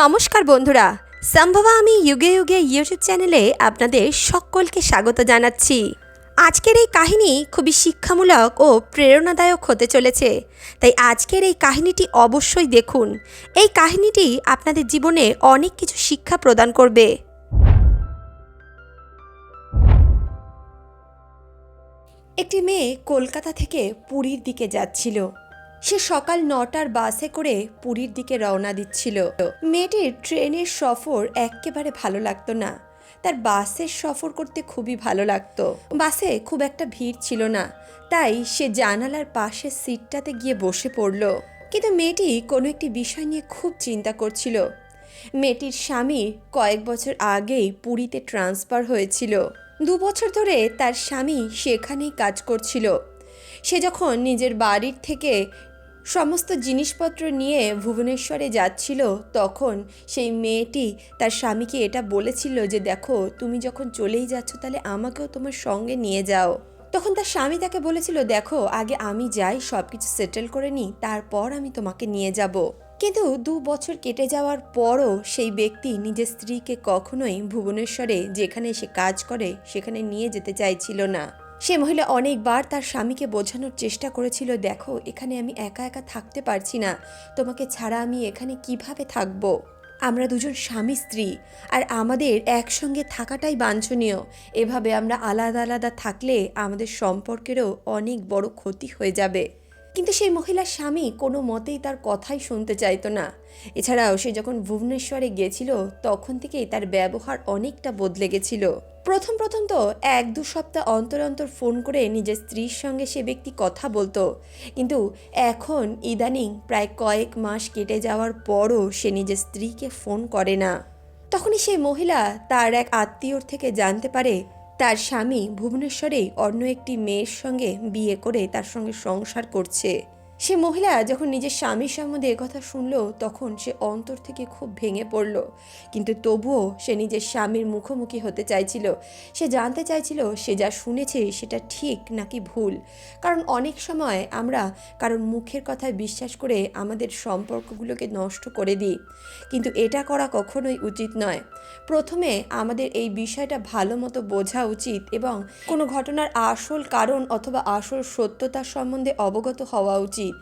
নমস্কার বন্ধুরা। সম্ভবা আমি যুগে যুগে ইউটিউব চ্যানেলে আপনাদের সকলকে স্বাগত জানাচ্ছি। আজকের এই কাহিনী খুবই শিক্ষামূলক ও প্রেরণাদায়ক হতে চলেছে। তাই আজকের এই কাহিনীটি অবশ্যই দেখুন। এই কাহিনীটি আপনাদের জীবনে অনেক কিছু শিক্ষা প্রদান করবে। একটি মেয়ে কলকাতা থেকে পুরীর দিকে যাচ্ছিল। সে সকাল নটার বাসে করে পুরীর দিকে রওনা দিচ্ছিল। মেয়েটির ট্রেনের সফর একেবারে ভালো লাগতো না। তার বাসের সফর করতে খুবই ভালো লাগতো। বাসে খুব একটা ভিড় ছিল না, তাই সে জানালার পাশের সিটটাতে গিয়ে বসে পড়ল। কিন্তু মেয়েটি কোনো একটি বিষয় নিয়ে খুব চিন্তা করছিল। মেয়েটির স্বামী কয়েক বছর আগেই পুরীতে ট্রান্সফার হয়েছিল। দু বছর ধরে তার স্বামী সেখানেই কাজ করছিল। সে যখন নিজের বাড়ির থেকে সমস্ত জিনিসপত্র নিয়ে ভুবনেশ্বরে যাচ্ছিল, তখন সেই মেয়েটি তার স্বামীকে এটা বলেছিল যে, দেখো, তুমি যখন চলেই যাচ্ছ, তাহলে আমাকেও তোমার সঙ্গে নিয়ে যাও। তখন তার স্বামী তাকে বলেছিল, দেখো, আগে আমি যাই সব কিছু সেটেল করে নিই, তারপর আমি তোমাকে নিয়ে যাব। কিন্তু দু বছর কেটে যাওয়ার পরও সেই ব্যক্তি নিজের স্ত্রীকে কখনোই ভুবনেশ্বরে যেখানে সে কাজ করে, সেখানে নিয়ে যেতে চাইছিল না। সে মহিলা অনেকবার তার স্বামীকে বোঝানোর চেষ্টা করেছিল, দেখো, এখানে আমি একা একা থাকতে পারছি না। তোমাকে ছাড়া আমি এখানে কীভাবে থাকব? আমরা দুজন স্বামী স্ত্রী, আর আমাদের একসঙ্গে থাকাটাই বাঞ্ছনীয়। এভাবে আমরা আলাদা আলাদা থাকলে আমাদের সম্পর্কেরও অনেক বড় ক্ষতি হয়ে যাবে। কিন্তু সেই মহিলার স্বামী কোনো মতেই তার কথাই শুনতে চাইতো না। এছাড়াও সে যখন ভুবনেশ্বরে গিয়েছিল, তখন থেকেই তার ব্যবহার অনেকটা বদলে গেছিল। প্রথম প্রথম তো এক দু সপ্তাহ অন্তর অন্তর ফোন করে নিজের স্ত্রীর সঙ্গে সে ব্যক্তি কথা বলতো। কিন্তু এখন ইদানিং প্রায় কয়েক মাস কেটে যাওয়ার পরও সে নিজের স্ত্রীকে ফোন করে না। তখনই সেই মহিলা তার এক আত্মীয়র থেকে জানতে পারে তার স্বামী ভুবনেশ্বরেই অন্য একটি মেয়ের সঙ্গে বিয়ে করে তার সঙ্গে সংসার করছে। সে মহিলা যখন নিজের স্বামীর সম্বন্ধে কথা শুনলো, তখন সে অন্তর থেকে খুব ভেঙে পড়ল। কিন্তু তবুও সে নিজের স্বামীর মুখোমুখি হতে চাইছিল। সে জানতে চাইছিল সে যা শুনেছে সেটা ঠিক নাকি ভুল। কারণ অনেক সময় আমরা কারণ মুখের কথায় বিশ্বাস করে আমাদের সম্পর্কগুলোকে নষ্ট করে দিই। কিন্তু এটা করা কখনোই উচিত নয়। প্রথমে আমাদের এই বিষয়টা ভালো মতো বোঝা উচিত এবং কোনো ঘটনার আসল কারণ অথবা আসল সত্যতা সম্বন্ধে অবগত হওয়া উচিত।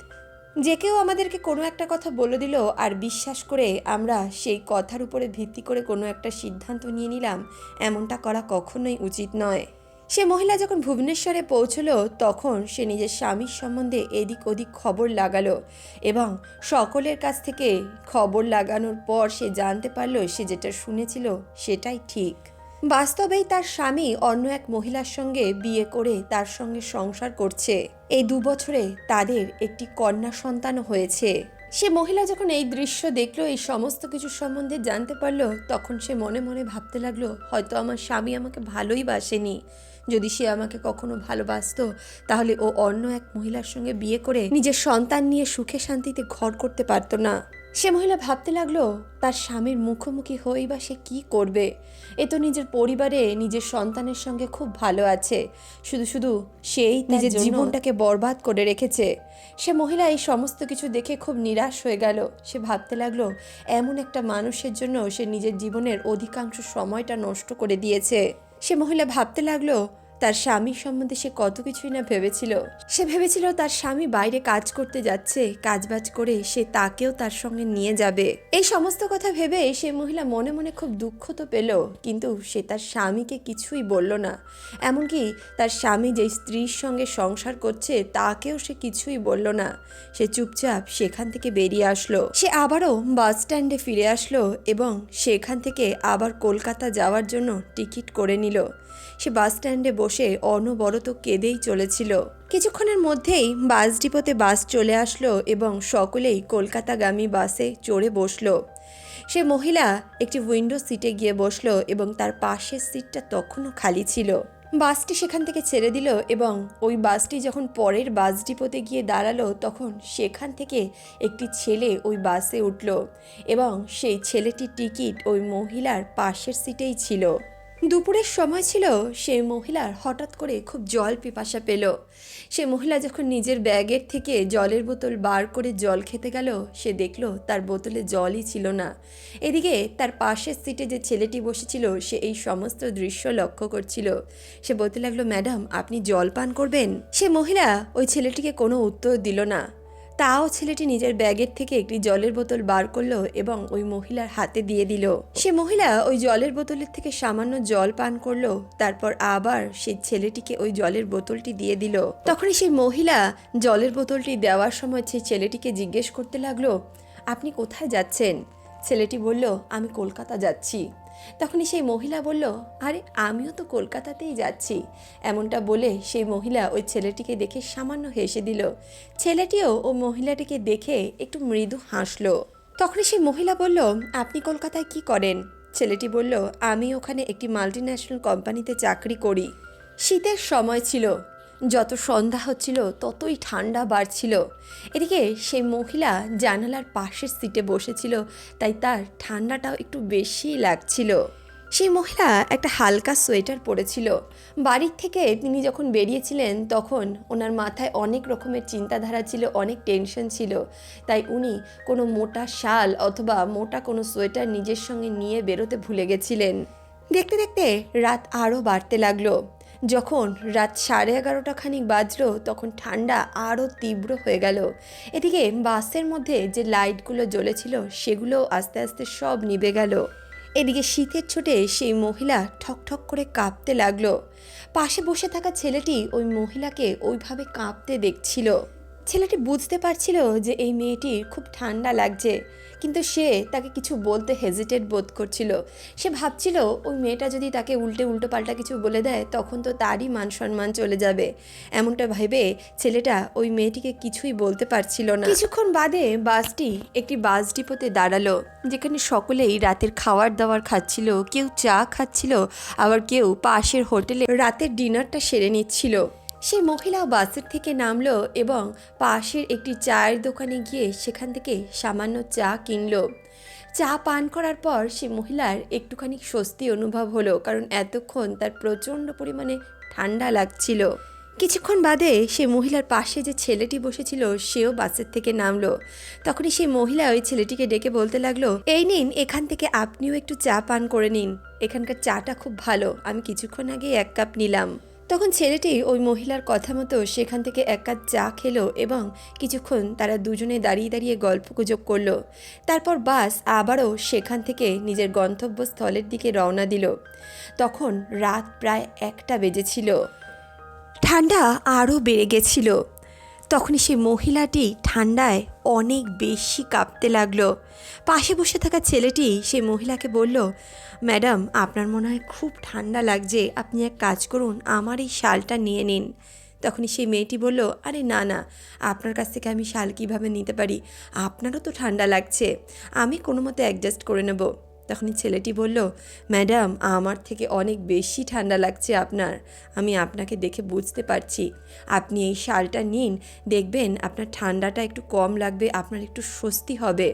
যে কেউ আমাদেরকে কোনো একটা কথা বলে দিল আর বিশ্বাস করে আমরা সেই কথার উপরে ভিত্তি করে কোনো একটা সিদ্ধান্ত নিয়ে নিলাম, এমনটা করা কখনোই উচিত নয়। সে মহিলা যখন ভুবনেশ্বরে পৌঁছলো, তখন সে নিজের স্বামীর সম্বন্ধে এদিক ওদিক খবর লাগালো এবং সকলের কাছ থেকে খবর লাগানোর পর সে জানতে পারল, সে যেটা শুনেছিল সেটাই ঠিক। বাস্তবেই তার স্বামী অন্য এক মহিলার সঙ্গে বিয়ে করে তার সঙ্গে সংসার করছে। এই দু বছরে তাদের একটি কন্যা সন্তানও হয়েছে। সে মহিলা যখন এই দৃশ্য দেখল, এই সমস্ত কিছু সম্বন্ধে জানতে পারল, তখন সে মনে মনে ভাবতে লাগল, হয়তো আমার স্বামী আমাকে ভালোই বাসেনি। যদি সে আমাকে কখনো ভালোবাসতো, তাহলে ও অন্য এক মহিলার সঙ্গে বিয়ে করে নিজের সন্তান নিয়ে সুখে শান্তিতে ঘর করতে পারতো না। সে মহিলা ভাবতে লাগল তার স্বামীর মুখোমুখি হই বা সে কী করবে? এ তো নিজের পরিবারে নিজের সন্তানের সঙ্গে খুব ভালো আছে। শুধু শুধু সেই নিজের জীবনটাকে বরবাদ করে রেখেছে। সে মহিলা এই সমস্ত কিছু দেখে খুব নিরাশ হয়ে গেল। সে ভাবতে লাগল এমন একটা মানুষের জন্য সে নিজের জীবনের অধিকাংশ সময়টা নষ্ট করে দিয়েছে। সে মহিলা ভাবতে লাগল তার স্বামীর সম্বন্ধে সে কত কিছুই না ভেবেছিল। সে ভেবেছিল তার স্বামী বাইরে কাজ করতে যাচ্ছে, কাজবাজ করে সে তাকেও তার সঙ্গে নিয়ে যাবে। এই সমস্ত কথা ভেবে সে মহিলা মনে মনে খুব দুঃখ তো পেল, কিন্তু সে তার স্বামীকে কিছুই বলল না। এমনকি তার স্বামী যে স্ত্রীর সঙ্গে সংসার করছে, তাকেও সে কিছুই বলল না। সে চুপচাপ সেখান থেকে বেরিয়ে আসলো। সে আবারও বাস স্ট্যান্ডে ফিরে আসলো এবং সেখান থেকে আবার কলকাতা যাওয়ার জন্য টিকিট করে নিল। সে বাস স্ট্যান্ডে বসে অনবরত কেঁদেই চলেছিল। কিছুক্ষণের মধ্যেই বাস ডিপোতে বাস চলে আসলো এবং সকলেই কলকাতাগামী বাসে চড়ে বসল। সে মহিলা একটি উইন্ডো সিটে গিয়ে বসল এবং তার পাশের সিটটা তখনও খালি ছিল। বাসটি সেখান থেকে ছেড়ে দিল এবং ওই বাসটি যখন পরের বাস ডিপোতে গিয়ে দাঁড়াল তখন সেখান থেকে একটি ছেলে ওই বাসে উঠল এবং সেই ছেলেটির টিকিট ওই মহিলার পাশের সিটেই ছিল। দুপুরের সময় ছিল, সেই মহিলার হঠাৎ করে খুব জল পিপাসা পেল। সে মহিলা যখন নিজের ব্যাগের থেকে জলের বোতল বার করে জল খেতে গেল, সে দেখল তার বোতলে জলই ছিল না। এদিকে তার পাশের সিটে যে ছেলেটি বসেছিল, সে এই সমস্ত দৃশ্য লক্ষ্য করছিল। সে বলতে লাগল, ম্যাডাম, আপনি জল পান করবেন? সে মহিলা ওই ছেলেটিকে কোনো উত্তর দিল না। তাও ছেলেটি নিজের ব্যাগের থেকে একটি জলের বোতল বার করল এবং ওই মহিলার হাতে দিয়ে দিল। সে মহিলা ওই জলের বোতলের থেকে সামান্য জল পান করল, তারপর আবার সেই ছেলেটিকে ওই জলের বোতলটি দিয়ে দিল। তখনই সেই মহিলা জলের বোতলটি দেওয়ার সময় সেই ছেলেটিকে জিজ্ঞেস করতে লাগল, আপনি কোথায় যাচ্ছেন? ছেলেটি বলল, আমি কলকাতা যাচ্ছি। তখনই সেই মহিলা বলল, আরে, আমিও তো কলকাতাতেই যাচ্ছি। এমনটা বলে সেই মহিলা ওই ছেলেটিকে দেখে সামান্য হেসে দিল। ছেলেটিও ও মহিলাটিকে দেখে একটু মৃদু হাসলো। তখনই সেই মহিলা বলল, আপনি কলকাতায় কি করেন? ছেলেটি বলল, আমি ওখানে একটি মাল্টিন্যাশনাল কোম্পানিতে চাকরি করি। শীতের সময় ছিল। যত সন্ধ্যা হচ্ছিল, ততই ঠান্ডা বাড়ছিল। এদিকে সেই মহিলা জানালার পাশের সিটে বসেছিল, তাই তার ঠান্ডাটাও একটু বেশিই লাগছিল। সেই মহিলা একটা হালকা সোয়েটার পরেছিল। বাড়ির থেকে তিনি যখন বেরিয়েছিলেন, তখন ওনার মাথায় অনেক রকমের চিন্তাধারা ছিল, অনেক টেনশন ছিল। তাই উনি কোনো মোটা শাল অথবা মোটা কোনো সোয়েটার নিজের সঙ্গে নিয়ে বেরোতে ভুলে গেছিলেন। দেখতে দেখতে রাত আরও বাড়তে লাগল। যখন রাত সাড়ে এগারোটা খানিক বাজলো, তখন ঠান্ডা আরও তীব্র হয়ে গেল। এদিকে বাসের মধ্যে যে লাইটগুলো জ্বলেছিল, সেগুলো আস্তে আস্তে সব নিভে গেল। এদিকে শীতের ছোটে সেই মহিলা ঠক ঠক করে কাঁপতে লাগল। পাশে বসে থাকা ছেলেটি ওই মহিলাকে ওইভাবে কাঁপতে দেখছিল। ছেলেটি বুঝতে পারছিল যে এই মেয়েটির খুব ঠান্ডা লাগছে। কিন্তু সে তাকে কিছু বলতে হেজিটেট বোধ করছিল। সে ভাবছিল, ওই মেয়েটা যদি তাকে উল্টে উল্টো পাল্টা কিছু বলে দেয়, তখন তো তারই মান সম্মান চলে যাবে। এমনটা ভেবে ছেলেটা ওই মেয়েটিকে কিছুই বলতে পারছিল না। কিছুক্ষণ বাদে বাসটি একটি বাস ডিপোতে দাঁড়াল, যেখানে সকলেই রাতের খাওয়ার দাওয়ার খাচ্ছিল। কেউ চা খাচ্ছিল, আবার কেউ পাশের হোটেলে রাতের ডিনারটা সেরে নিচ্ছিল। সেই মহিলা বাসের থেকে নামলো এবং পাশের একটি চায়ের দোকানে গিয়ে সেখান থেকে সামান্য চা কিনলো। চা পান করার পর সে মহিলার একটুখানি স্বস্তি অনুভব হলো, কারণ এতক্ষণ তার প্রচণ্ড পরিমাণে ঠান্ডা লাগছিল। কিছুক্ষণ বাদে সে মহিলার পাশে যে ছেলেটি বসেছিল, সেও বাসের থেকে নামলো। তখনই সেই মহিলা ওই ছেলেটিকে ডেকে বলতে লাগল, এই নিন, এখান থেকে আপনিও একটু চা পান করে নিন। এখানকার চাটা খুব ভালো, আমি কিছুক্ষণ আগে এক কাপ নিলাম। তখন ছেলেটি ওই মহিলার কথা মতো সেখান থেকে এক কাপ চা খেলো এবং কিছুক্ষণ তারা দুজনে দাঁড়িয়ে দাঁড়িয়ে গল্প গুজব করল। তারপর বাস আবারও সেখান থেকে নিজের গন্তব্যস্থলের দিকে রওনা দিল। তখন রাত প্রায় একটা বেজেছিল। ঠান্ডা আরও বেড়ে গেছিল। তখনই সেই মহিলাটি ঠান্ডায় অনেক বেশি কাঁপতে লাগল। পাশে বসে থাকা ছেলেটি সেই মহিলাকে বলল, ম্যাডাম, আপনার মনে হয় খুব ঠান্ডা লাগছে। আপনি এক কাজ করুন, আমার এই শালটা নিয়ে নিন। তখনই সেই মেয়েটি বলল, আরে না না, আপনার কাছ থেকে আমি শাল কীভাবে নিতে পারি? আপনারও তো ঠান্ডা লাগছে। আমি কোনো মতে অ্যাডজাস্ট করে নেব। তখনই ছেলেটি বলল, ম্যাডাম, আমার থেকে অনেক বেশি ঠান্ডা লাগছে আপনার। আমি আপনাকে দেখে বুঝতে পারছি। আপনি এই শালটা নিন, দেখবেন আপনার ঠান্ডাটা একটু কম লাগবে, আপনার একটু স্বস্তি হবে।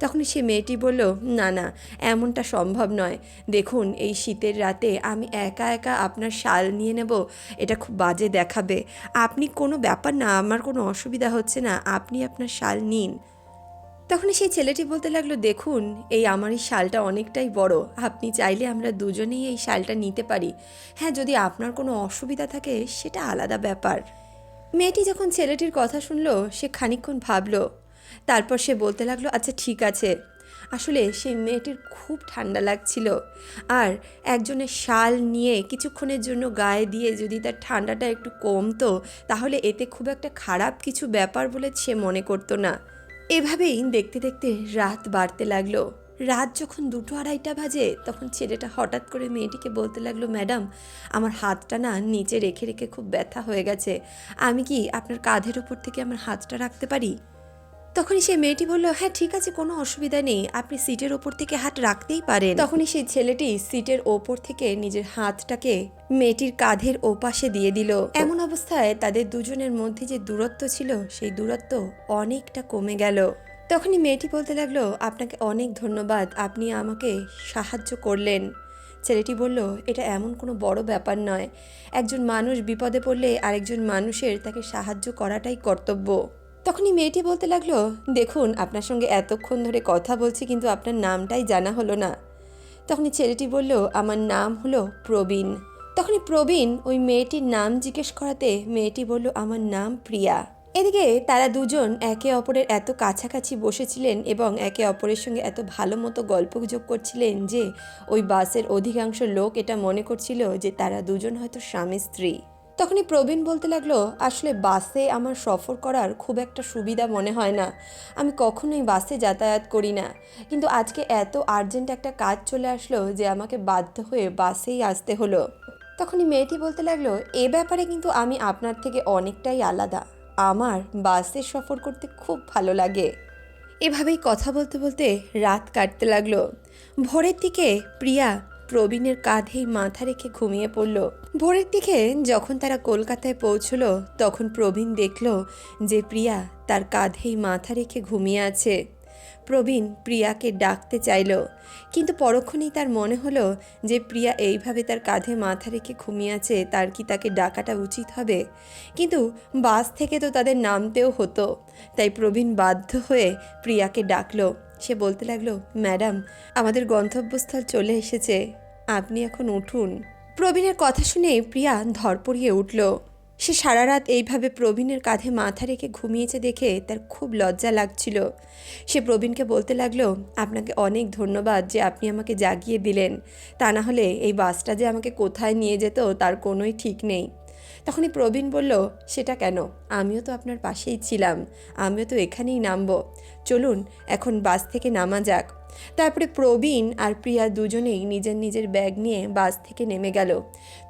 তখন সে মেয়েটি বলল, না না, এমনটা সম্ভব নয়। দেখুন, এই শীতের রাতে আমি একা একা আপনার শাল নিয়ে নেব, এটা খুব বাজে দেখাবে। আপনি কোনো ব্যাপার না, আমার কোনো অসুবিধা হচ্ছে না, আপনি আপনার শাল নিন। তখন সেই ছেলেটি বলতে লাগল, দেখুন, এই আমার এই শালটা অনেকটাই বড়। আপনি চাইলে আমরা দুজনেই এই শালটা নিতে পারি। হ্যাঁ যদি আপনার কোনো অসুবিধা থাকে, সেটা আলাদা ব্যাপার। মেয়েটি যখন ছেলেটির কথা শুনলো, সে খানিকক্ষণ ভাবলো। তারপর সে বলতে লাগল আচ্ছা ঠিক আছে। আসলে সেই মেয়েটির খুব ঠান্ডা লাগছিল। আর একজনের শাল নিয়ে কিছুক্ষণের জন্য গায়ে দিয়ে যদি তার ঠান্ডাটা একটু কমতো, তাহলে এতে খুব একটা খারাপ কিছু ব্যাপার বলে সে মনে করতো না। এভাবেই দেখতে দেখতে রাত বাড়তে লাগল। রাত যখন দুটো আড়াইটা বাজে, তখন ছেলেটা হঠাৎ করে মেয়েটিকে বলতে লাগল, ম্যাডাম, আমার হাতটা না নিচে রেখে রেখে খুব ব্যথা হয়ে গেছে। আমি কি আপনার কাঁধের ওপর থেকে আমার হাতটা রাখতে পারি? তখনই সেই মেয়েটি বলল হ্যাঁ ঠিক আছে, কোনো অসুবিধা নেই। আপনি সিটের ওপর থেকে হাত রাখতেই পারেন। তখনই সেই ছেলেটি সিটের ওপর থেকে নিজের হাতটাকে মেয়েটির কাঁধের ওপাশে দিয়ে দিল। এমন অবস্থায় তাদের দুজনের মধ্যে যে দূরত্ব ছিল, সেই দূরত্ব অনেকটা কমে গেল। তখনই মেয়েটি বলতে লাগল, আপনাকে অনেক ধন্যবাদ, আপনি আমাকে সাহায্য করলেন। ছেলেটি বলল, এটা এমন কোনো বড় ব্যাপার নয়। একজন মানুষ বিপদে পড়লে আরেকজন মানুষের তাকে সাহায্য করাটাই কর্তব্য। তখনই মেয়েটি বলতে লাগল, দেখুন, আপনার সঙ্গে এতক্ষণ ধরে কথা বলছি, কিন্তু আপনার নামটাই জানা হলো না। তখনই ছেলেটি বলল, আমার নাম হলো প্রবীণ। তখনই প্রবীণ ওই মেয়েটির নাম জিজ্ঞেস করাতে মেয়েটি বলল, আমার নাম প্রিয়া। এদিকে তারা দুজন একে অপরের এত কাছাকাছি বসেছিলেন এবং একে অপরের সঙ্গে এত ভালো মতো গল্পগুজব করছিলেন যে ওই বাসের অধিকাংশ লোক এটা মনে করছিল যে তারা দুজন হয়তো স্বামী, স্ত্রী। তখনই প্রবীণ বলতে লাগল, আসলে বাসে আমার সফর করার খুব একটা সুবিধা মনে হয় না। আমি কখনোই বাসে যাতায়াত করি না। কিন্তু আজকে এত আর্জেন্ট একটা কাজ চলে আসলো যে আমাকে বাধ্য হয়ে বাসেই আসতে হলো। তখনই মেয়েটি বলতে লাগল, এ ব্যাপারে কিন্তু আমি আপনার থেকে অনেকটাই আলাদা। আমার বাসে সফর করতে খুব ভালো লাগে। এভাবেই কথা বলতে বলতে রাত কাটতে লাগল। ভোরের দিকে প্রিয়া প্রবীণের কাঁধেই মাথা রেখে ঘুমিয়ে পড়ল। ভোরের দিকে যখন তারা কলকাতায় পৌঁছল, তখন প্রবীণ দেখল যে প্রিয়া তার কাঁধেই মাথা রেখে ঘুমিয়ে আছে। প্রবীণ প্রিয়াকে ডাকতে চাইল, কিন্তু পরক্ষণেই তার মনে হলো যে প্রিয়া এইভাবে তার কাঁধে মাথা রেখে ঘুমিয়ে আছে, তার কি তাকে ডাকাটা উচিত হবে? কিন্তু বাস থেকে তো তাদের নামতেও হতো, তাই প্রবীণ বাধ্য হয়ে প্রিয়াকে ডাকলো। সে বলতে লাগল, ম্যাডাম, আমাদের গন্তব্যস্থল চলে এসেছে, আপনি এখন উঠুন। প্রবীণের কথা শুনে প্রিয়া ধরপড়িয়ে উঠল। সে সারা রাত এইভাবে প্রবীণের কাঁধে মাথা রেখে ঘুমিয়েছে দেখে তার খুব লজ্জা লাগছিল। সে প্রবীণকে বলতে লাগল, আপনাকে অনেক ধন্যবাদ যে আপনি আমাকে জাগিয়ে দিলেন। তা না হলে এই বাসটা যে আমাকে কোথায় নিয়ে যেত তার কোনোই ঠিক নেই। তখনই প্রবীণ বলল, সেটা কেন? আমিও তো আপনার পাশেই ছিলাম। আমিও তো এখানেই নামবো। চলুন, এখন বাস থেকে নামা যাক। তারপরে প্রবীণ আর প্রিয়া দুজনেই নিজের নিজের ব্যাগ নিয়ে বাস থেকে নেমে গেল।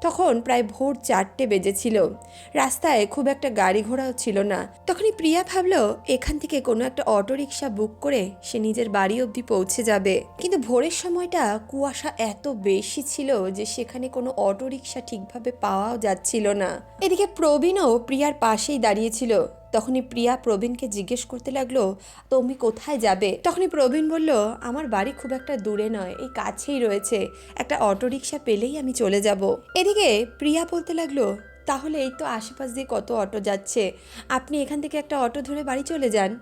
তখন প্রায় ভোর চারটে বেজেছিল। রাস্তায় খুব একটা গাড়ি ঘোড়াও ছিল না। তখনই প্রিয়া ভাবলো, এখান থেকে কোনো একটা অটোরিকশা বুক করে সে নিজের বাড়ি অবধি পৌঁছে যাবে। কিন্তু ভোরের সময়টা কুয়াশা এত বেশি ছিল যে সেখানে কোনো অটোরিকশা ঠিকভাবে পাওয়াও যাচ্ছিল না। এদিকে প্রবীণও প্রিয়ার পাশেই দাঁড়িয়েছিল তখনই প্রিয়া প্রবীণকে জিজ্ঞেস করতে লাগল, তুমি কোথায় যাবে? তখনই প্রবীণ বলল, আমার বাড়ি খুব একটা দূরে নয়, এই কাছেই রয়েছে। একটা অটোরিকশা পেলেই আমি চলে যাব। এদিকে প্রিয়া বলতে লাগল, তাহলে এই তো আশেপাশ দিয়ে কত অটো যাচ্ছে। আপনি এখান থেকে একটা অটো ধরে বাড়ি চলে যান।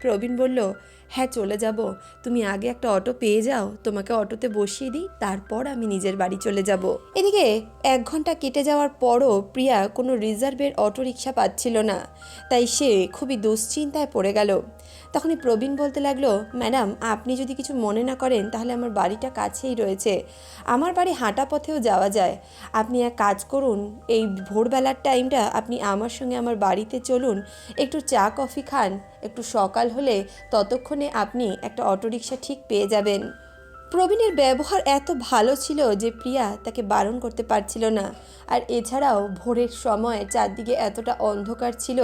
প্রবীণ বলল হ্যাঁ চলে যাব। তুমি আগে একটা অটো পেয়ে যাও, তোমাকে অটোতে বসিয়ে দিই, তারপর আমি নিজের বাড়ি চলে যাব। এদিকে এক ঘণ্টা কেটে যাওয়ার পরও প্রিয়া কোনো রিজার্ভের অটো রিক্সা পাচ্ছিল না। তাই সে খুবই দুশ্চিন্তায় পড়ে গেল। তখনই প্রবীণ বলতে লাগল, ম্যাডাম, আপনি যদি কিছু মনে না করেন, তাহলে আমার বাড়িটা কাছেই রয়েছে। আমার বাড়ি হাঁটা পথেও যাওয়া যায়। আপনি এক কাজ করুন, এই ভোরবেলার টাইমটা আপনি আমার সঙ্গে আমার বাড়িতে চলুন, একটু চা, কফি খান। একটু সকাল হলে ততক্ষণে আপনি একটা অটোরিকশা ঠিক পেয়ে যাবেন। প্রবীণের ব্যবহার এত ভালো ছিল যে প্রিয়া তাকে বারণ করতে পারছিল না। আর এছাড়াও ভোরের সময় চারদিকে এতটা অন্ধকার ছিল,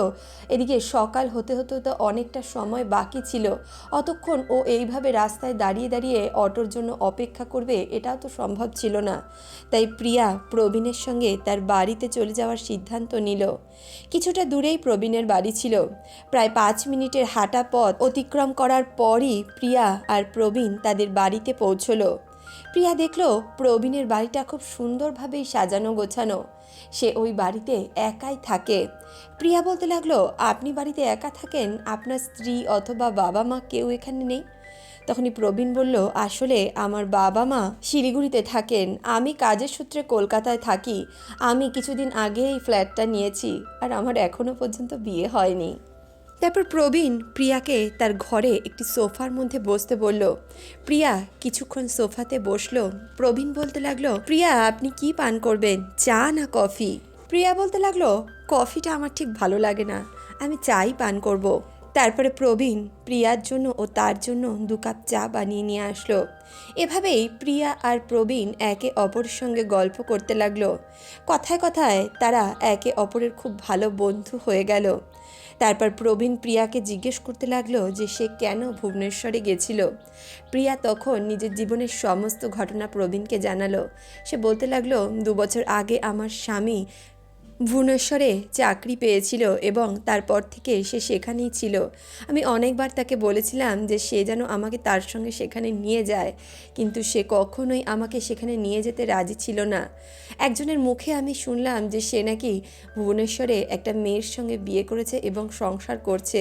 এদিকে সকাল হতে হতে তো অনেকটা সময় বাকি ছিল। অতক্ষণ ও এইভাবে রাস্তায় দাঁড়িয়ে দাঁড়িয়ে অটোর জন্য অপেক্ষা করবে এটাও তো সম্ভব ছিল না। তাই প্রিয়া প্রবীণের সঙ্গে তার বাড়িতে চলে যাওয়ার সিদ্ধান্ত নিল। কিছুটা দূরেই প্রবীণের বাড়ি ছিল। প্রায় পাঁচ মিনিটের হাঁটা পথ অতিক্রম করার পরই প্রিয়া আর প্রবীণ তাদের বাড়িতে পৌঁছলো। প্রিয়া দেখল প্রবীণের বাড়িটা খুব সুন্দরভাবেই সাজানো গোছানো। সে ওই বাড়িতে একাই থাকে। প্রিয়া বলতে লাগল, আপনি বাড়িতে একা থাকেন? আপনার স্ত্রী অথবা বাবা মা কেউ এখানে নেই? তখনই প্রবীণ বলল, আসলে আমার বাবা মা শিলিগুড়িতে থাকেন। আমি কাজের সূত্রে কলকাতায় থাকি। আমি কিছুদিন আগে এই ফ্ল্যাটটা নিয়েছি, আর আমার এখনও পর্যন্ত বিয়ে হয়নি। তারপর প্রবীণ প্রিয়াকে তার ঘরে একটি সোফার মধ্যে বসতে বলল, প্রিয়া, কিছুক্ষণ সোফাতে বসল। প্রবীণ বলতে লাগল, প্রিয়া, আপনি কি পান করবেন? চা না কফি? প্রিয়া বলতে লাগল, কফিটা আমার ঠিক ভালো লাগে না। আমি চাই পান করব। তারপরে প্রবীণ প্রিয়ার জন্য ও তার জন্য দু কাপ চা বানিয়ে নিয়ে আসলো। এভাবেই প্রিয়া আর প্রবীণ একে অপরের সঙ্গে গল্প করতে লাগল। কথায় কথায় তারা একে অপরের খুব ভালো বন্ধু হয়ে গেল। তারপর প্রবীণ প্রিয়াকে জিজ্ঞেস করতে লাগল যে সে কেন ভুবনেশ্বরে গেছিল। প্রিয়া তখন নিজের জীবনের সমস্ত ঘটনা প্রবীণকে জানালো। সে বলতে লাগল, দু বছর আগে আমার স্বামী ভুবনেশ্বরে চাকরি পেয়েছিল এবং তারপর থেকে সে সেখানেই ছিল। আমি অনেকবার তাকে বলেছিলাম যে সে যেন আমাকে তার সঙ্গে সেখানে নিয়ে যায়, কিন্তু সে কখনোই আমাকে সেখানে নিয়ে যেতে রাজি ছিল না। একজনের মুখে আমি শুনলাম যে সে নাকি ভুবনেশ্বরে একটা মেয়ের সঙ্গে বিয়ে করেছে এবং সংসার করছে।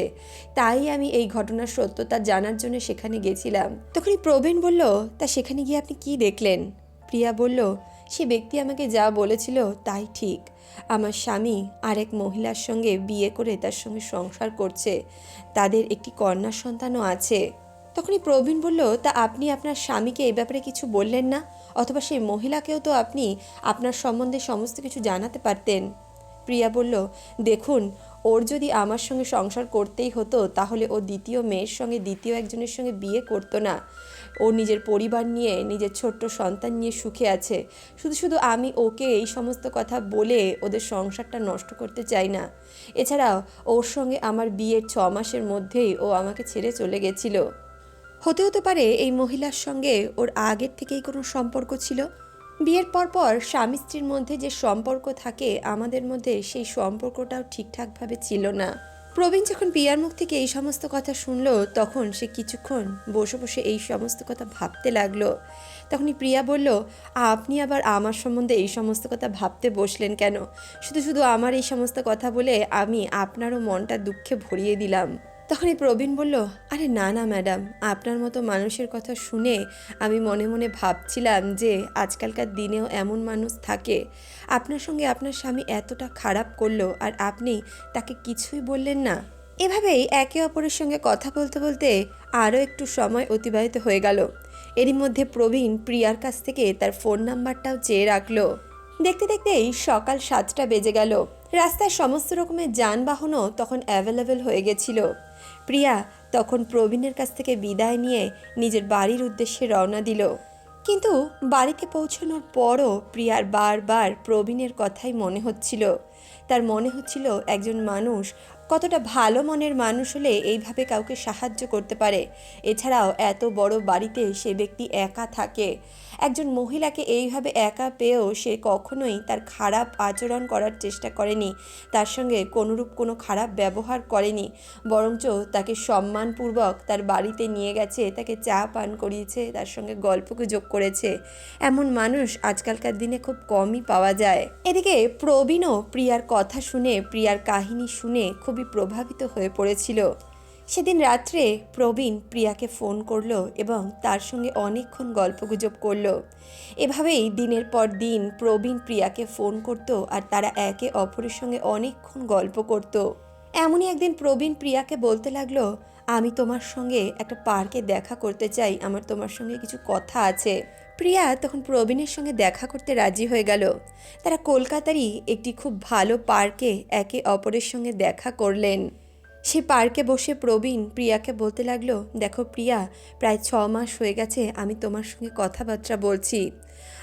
তাই আমি এই ঘটনার সত্যতা জানার জন্য সেখানে গেছিলাম। তখনই প্রবীণ বলল, তা সেখানে গিয়ে আপনি কি দেখলেন? প্রিয়া বলল, সে ব্যক্তি আমাকে যা বলেছিল তাই ঠিক। আমার স্বামী আরেক মহিলার সঙ্গে বিয়ে করে তার সঙ্গে সংসার করছে। তাদের একটি কন্যা সন্তানও আছে। তখনই প্রবীণ বলল, তা আপনি আপনার স্বামীকে এই ব্যাপারে কিছু বললেন না? অথবা সেই মহিলাকেও তো আপনি আপনার সম্বন্ধে সমস্ত কিছু জানাতে পারতেন? প্রিয়া বলল, দেখুন, ওর যদি আমার সঙ্গে সংসার করতেই হতো, তাহলে ও দ্বিতীয় মেয়ের সঙ্গে দ্বিতীয় একজনের সঙ্গে বিয়ে করতো না। ও নিজের পরিবার নিয়ে, নিজের ছোট্ট সন্তান নিয়ে সুখে আছে। শুধু শুধু আমি ওকে এই সমস্ত কথা বলে ওদের সংসারটা নষ্ট করতে চাই না। এছাড়াও ওর সঙ্গে আমার বিয়ের ছ মাসের মধ্যেই ও আমাকে ছেড়ে চলে গেছিল। হতে হতে পারে এই মহিলার সঙ্গে ওর আগের থেকেই কোনো সম্পর্ক ছিল। বিয়ের পর পর স্বামী স্ত্রীর মধ্যে যে সম্পর্ক থাকে, আমাদের মধ্যে সেই সম্পর্কটাও ঠিকঠাকভাবে ছিল না। প্রবীণ যখন পিয়ার মুখ থেকে এই সমস্ত কথা শুনল, তখন সে কিছুক্ষণ বসে বসে এই সমস্ত কথা ভাবতে লাগল। তখনই প্রিয়া বলল, আপনি আবার আমার সম্বন্ধে এই সমস্ত কথা ভাবতে বসলেন কেন? শুধু শুধু আমার এই সমস্ত কথা বলে আমি আপনারও মনটা দুঃখে ভরিয়ে দিলাম। তখনই প্রবীণ বলল, আরে না না, ম্যাডাম, আপনার মতো মানুষের কথা শুনে আমি মনে মনে ভাবছিলাম যে আজকালকার দিনেও এমন মানুষ থাকে। আপনার সঙ্গে আপনার স্বামী এতটা খারাপ করল আর আপনি তাকে কিছুই বললেন না। এভাবেই একে অপরের সঙ্গে কথা বলতে বলতে আরও একটু সময় অতিবাহিত হয়ে গেল। এরই মধ্যে প্রবীণ প্রিয়ার কাছ থেকে তার ফোন নাম্বারটাও চেয়ে রাখল। দেখতে দেখতেই সকাল সাতটা বেজে গেল। রাস্তায় সমস্ত রকমের যানবাহনও তখন অ্যাভেলেবেল হয়ে গেছিল। প্রিয়া তখন প্রবীণের কাছ থেকে বিদায় নিয়ে নিজের বাড়ির উদ্দেশ্যে রওনা দিল। কিন্তু বাড়িতে পৌঁছানোর পরও প্রিয়ার বারবার প্রবীণের কথাই মনে হচ্ছিল। তার মনে হচ্ছিল একজন মানুষ কতটা ভালো মনের মানুষ হলে এইভাবে কাউকে সাহায্য করতে পারে। এছাড়াও এত বড় বাড়িতে সে ব্যক্তি একা থাকে। একজন মহিলাকে এইভাবে একা পেয়েও সে কখনোই তার খারাপ আচরণ করার চেষ্টা করেনি। তার সঙ্গে কোনোরূপ কোনো খারাপ ব্যবহার করেনি, বরঞ্চ তাকে সম্মানপূর্বক তার বাড়িতে নিয়ে গেছে, তাকে চা পান করিয়েছে, তার সঙ্গে গল্পগুজব করেছে। এমন মানুষ আজকালকার দিনে খুব কমই পাওয়া যায়। এদিকে প্রবীণও প্রিয়ার কথা শুনে, প্রিয়ার কাহিনী শুনে খুবই প্রভাবিত হয়ে পড়েছিল। সেদিন রাত্রে প্রবীণ প্রিয়াকে ফোন করল এবং তার সঙ্গে অনেকক্ষণ গল্পগুজব করল। এভাবেই দিনের পর দিন প্রবীণ প্রিয়াকে ফোন করত আর তারা একে অপরের সঙ্গে অনেকক্ষণ গল্প করত। এমনই একদিন প্রবীণ প্রিয়াকে বলতে লাগল, আমি তোমার সঙ্গে একটা পার্কে দেখা করতে চাই, আমার তোমার সঙ্গে কিছু কথা আছে। প্রিয়া তখন প্রবীণের সঙ্গে দেখা করতে রাজি হয়ে গেল। তারা কলকাতারই একটি খুব ভালো পার্কে একে অপরের সঙ্গে দেখা করলেন। সে পার্কে বসে প্রবীণ প্রিয়াকে বলতে লাগল, দেখো প্রিয়া, প্রায় ছ মাস হয়ে গেছে আমি তোমার সঙ্গে কথাবার্তা বলছি।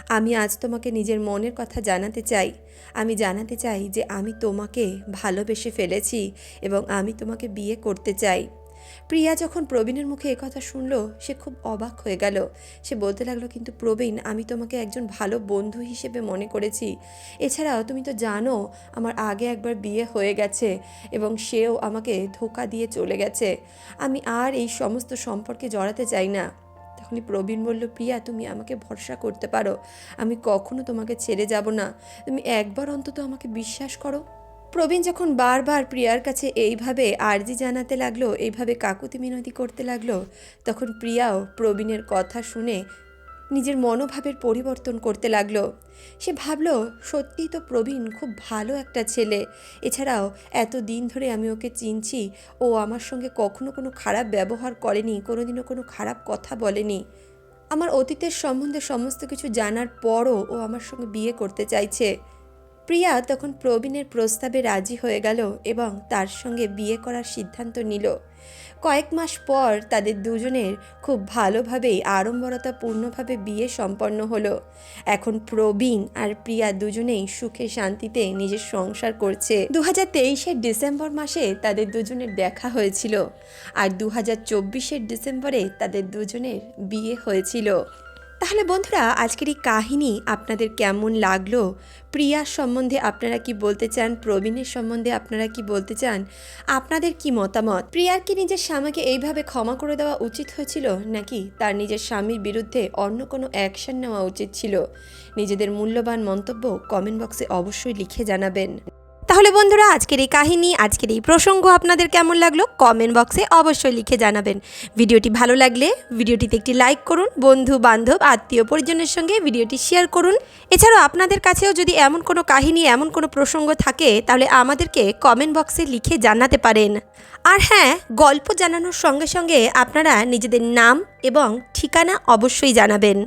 আমি আজ তোমাকে নিজের মনের কথা জানাতে চাই। আমি জানাতে চাই যে আমি তোমাকে ভালোবেসে ফেলেছি এবং আমি তোমাকে বিয়ে করতে চাই। প্রিয়া যখন প্রবীণের মুখে কথা শুনলো, সে খুব অবাক হয়ে গেল। সে বলতে লাগল, কিন্তু প্রবীণ, আমি তোমাকে একজন ভালো বন্ধু হিসেবে মনে করেছি। এছাড়াও তুমি তো জানো, আমার আগে একবার বিয়ে হয়ে গেছে এবং সেও আমাকে ধোকা দিয়ে চলে গেছে। আমি আর এই সমস্ত সম্পর্কে জড়াতে চাই না। তখনই প্রবীণ বলল, প্রিয়া, তুমি আমাকে ভরসা করতে পারো। আমি কখনো তোমাকে ছেড়ে যাব না। তুমি একবার অন্তত আমাকে বিশ্বাস করো। প্রবীণ যখন বারবার প্রিয়ার কাছে এইভাবে আর্জি জানাতে লাগল, এইভাবে কাকুতি মিনতি করতে লাগল, তখন প্রিয়াও প্রবীণের কথা শুনে নিজের মনোভাবের পরিবর্তন করতে লাগল। সে ভাবলো, সত্যিই তো প্রবীণ খুব ভালো একটা ছেলে। এছাড়াও এত দিন ধরে আমি ওকে চিনছি। ও আমার সঙ্গে কখনো কোনো খারাপ ব্যবহার করেনি, কোনোদিনও কোনো খারাপ কথা বলেনি। আমার অতীতের সম্বন্ধে সমস্ত কিছু জানার পরও ও আমার সঙ্গে বিয়ে করতে চাইছে। প্রিয়া তখন প্রবীণের প্রস্তাবে রাজি হয়ে গেল এবং তার সঙ্গে বিয়ে করার সিদ্ধান্ত নিল। কয়েক মাস পর তাদের দুজনের খুব ভালোভাবেই আড়ম্বরতাপূর্ণভাবে বিয়ে সম্পন্ন হলো। এখন প্রবীণ আর প্রিয়া দুজনেই সুখে শান্তিতে নিজের সংসার করছে। দু হাজার ডিসেম্বর মাসে তাদের দুজনের দেখা হয়েছিল। আর দু হাজার ডিসেম্বরে তাদের দুজনের বিয়ে হয়েছিল। তাহলে বন্ধুরা, আজকের এই কাহিনী আপনাদের কেমন লাগল? প্রিয়ার সম্বন্ধে আপনারা কি বলতে চান? প্রবীণের সম্বন্ধে আপনারা কি বলতে চান? আপনাদের কি মতামত? প্রিয়ার কি নিজের স্বামীকে এইভাবে ক্ষমা করে দেওয়া উচিত হয়েছিল, নাকি তার নিজের স্বামীর বিরুদ্ধে অন্য কোনো অ্যাকশন নেওয়া উচিত ছিল? নিজেদের মূল্যবান মন্তব্য কমেন্ট বক্সে অবশ্যই লিখে জানাবেন। তাহলে বন্ধুরা, আজকের এই কাহিনী, আজকের এই প্রসঙ্গ আপনাদের কেমন লাগল? কমেন্ট বক্সে অবশ্যই লিখে জানাবেন। ভিডিওটি ভালো লাগলে ভিডিওটিতে একটি লাইক করুন, বন্ধু, বান্ধব, আত্মীয় পরিজনের সঙ্গে ভিডিওটি শেয়ার করুন। এছাড়াও আপনাদের কাছেও যদি এমন কোনো কাহিনী, এমন কোনো প্রসঙ্গ থাকে, তাহলে আমাদেরকে কমেন্ট বক্সে লিখে জানাতে পারেন। আর হ্যাঁ গল্প জানানোর সঙ্গে সঙ্গে আপনারা নিজেদের নাম এবং ঠিকানা অবশ্যই জানাবেন।